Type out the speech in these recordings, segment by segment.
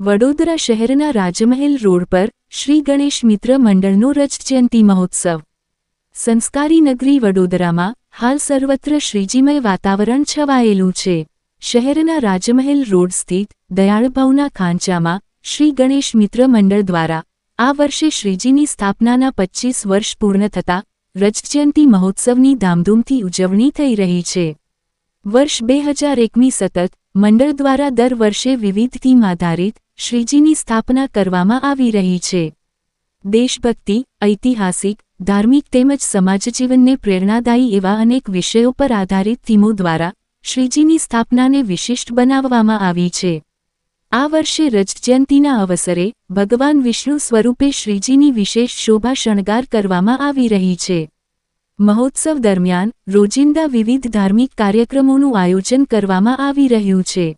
વડોદરા શહેરના રાજમહેલ રોડ પર શ્રી ગણેશ મિત્ર મંડળનો રજજયંતી મહોત્સવ. સંસ્કારી નગરી વડોદરામાં હાલ સર્વત્ર શ્રીજીમય વાતાવરણ છવાયેલું છે. શહેરના રાજમહેલ રોડ સ્થિત દયાળભાવના ખાંચામાં શ્રી ગણેશ મિત્ર મંડળ દ્વારા આ વર્ષે શ્રીજીની સ્થાપનાના પચ્ચીસ વર્ષ પૂર્ણ થતા રજજયંતી મહોત્સવની ધામધૂમથી ઉજવણી થઈ રહી છે. વર્ષ બે હજાર એકમી સતત મંડળ દ્વારા દર વર્ષે વિવિધ થીમ આધારિત શ્રીજીની સ્થાપના કરવામાં આવી રહી છે. દેશભક્તિ, ઐતિહાસિક, ધાર્મિક તેમજ સમાજજીવનને પ્રેરણાદાયી એવા અનેક વિષયો પર આધારિત થીમો દ્વારા શ્રીજીની સ્થાપનાને વિશિષ્ટ બનાવવામાં આવી છે. આ વર્ષે રજજયંતીના અવસરે ભગવાન વિષ્ણુ સ્વરૂપે શ્રીજીની વિશેષ શોભા શણગાર કરવામાં આવી રહી છે. મહોત્સવ દરમિયાન રોજિંદા વિવિધ ધાર્મિક કાર્યક્રમોનું આયોજન કરવામાં આવી રહ્યું છે.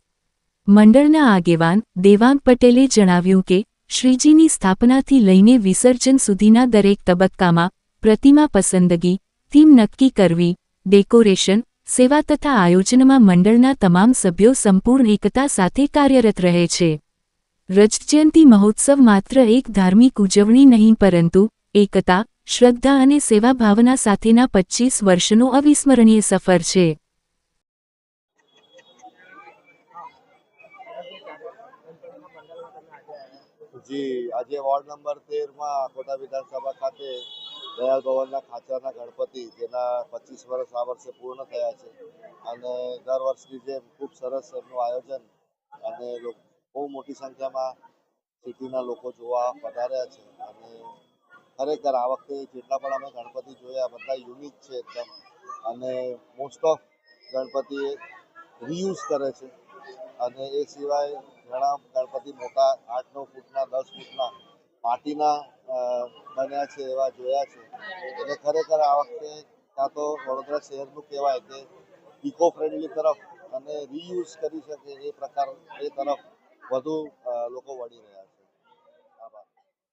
મંડળના આગેવાન દેવાંગ પટેલે જણાવ્યું કે, શ્રીજીની સ્થાપનાથી લઈને વિસર્જન સુધીના દરેક તબક્કામાં પ્રતિમા પસંદગી, થીમ નક્કી કરવી, ડેકોરેશન, સેવા તથા આયોજનમાં મંડળના તમામ સભ્યો સંપૂર્ણ એકતા સાથે કાર્યરત રહે છે. રજજયંતી મહોત્સવ માત્ર એક ધાર્મિક ઉજવણી નહીં પરંતુ એકતા, શ્રદ્ધા અને સેવા ભાવના સાથેના પચ્ચીસ વર્ષનો અવિસ્મરણીય સફર છે. જી, આજે વોર્ડ નંબર તેરમાં કોટા વિધાનસભા ખાતે દયાલ ભવનના ખાચરના ગણપતિ, જેના પચીસ વર્ષ આ વર્ષે પૂર્ણ થયા છે. અને દર વર્ષની જેમ ખૂબ સરસ એમનું આયોજન અને બહુ મોટી સંખ્યામાં સિટીના લોકો જોવા પધાર્યા છે. અને ખરેખર આ વખતે જેટલા પણ અમે ગણપતિ જોયા, બધા યુનિક છે એકદમ. અને મોસ્ટ ઓફ ગણપતિ રીયુઝ કરે છે. અને એ સિવાય ઘણા ગણપતિ મોટા આઠ, નવ ફૂટના, દસ ફૂટના માટીના બન્યા છે એવા જોયા છે. એટલે ખરેખર આ વખતે કાં તો વડોદરા શહેરનું કહેવાય કે ઇકો ફ્રેન્ડલી તરફ અને રીયુઝ કરી શકે એ પ્રકાર, એ તરફ વધુ લોકો વળી રહ્યા